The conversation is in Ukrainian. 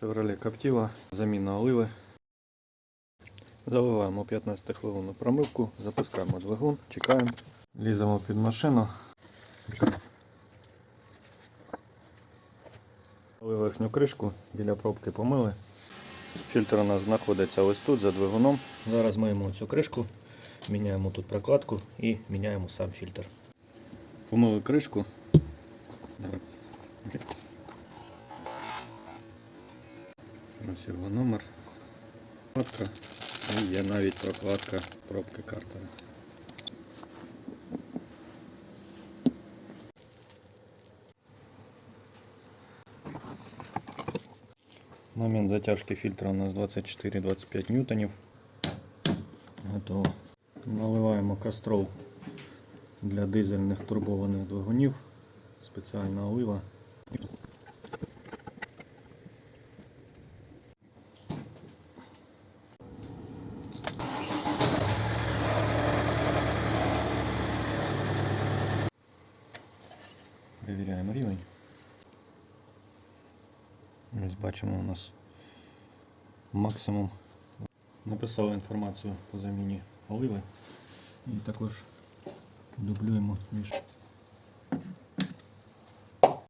Chevrolet Captiva, заміна оливи. Заливаємо 15 хвилин промивку, запускаємо двигун, чекаємо, ліземо під машину. Верхню кришку біля пробки помили. Фільтр у нас знаходиться ось тут за двигуном. Зараз миємо цю кришку, міняємо тут прокладку і міняємо сам фільтр. Помили кришку. Ось номер. Прокладка. І є навіть прокладка пробки картера. Момент затяжки фільтра у нас 24-25 ньютонів. Готово. Наливаємо кастрол для дизельних турбованих двигунів. Спеціальна олива. Перевіряємо рівень. Ось бачимо у нас максимум. Написали інформацію по заміні оливи. І також дублюємо між